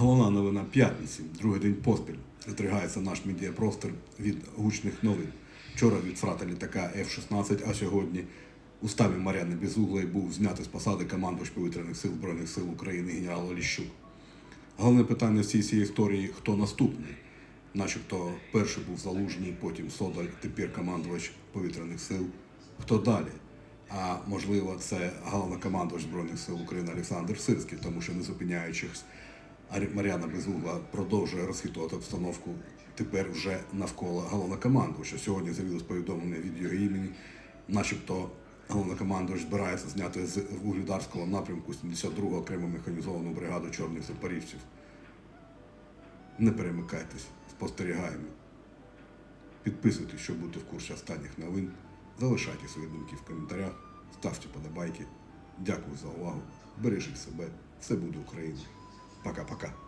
Головна новина п'ятниці, другий день поспіль. Застригається наш медіапростір від гучних новин. Вчора від фрата літака F-16, а сьогодні у ставі Мар'яни Безуглої був знятий з посади командувач повітряних сил Збройних сил України генерал Оліщук. Головне питання всієї цієї історії хто наступний. Начебто перший був залужний, потім Содаль, тепер командувач повітряних сил. Хто далі? А можливо, це головнокомандувач Збройних сил України Олександр Сирський, тому що не зупиняючись, Мар'яна Безугла продовжує розхитувати обстановку тепер вже навколо головнокомандувача. Сьогодні з'явилось повідомлення від його імені, начебто головнокомандувач збирається зняти з вугледарського напрямку 72-го окрему механізовану бригаду чорних запоріжців. Не перемикайтесь, спостерігаємо. Підписуйтесь, щоб бути в курсі останніх новин. Залишайте свої думки в коментарях, ставте подобайки. Дякую за увагу. Бережіть себе. Все буде Україна. Пока-пока.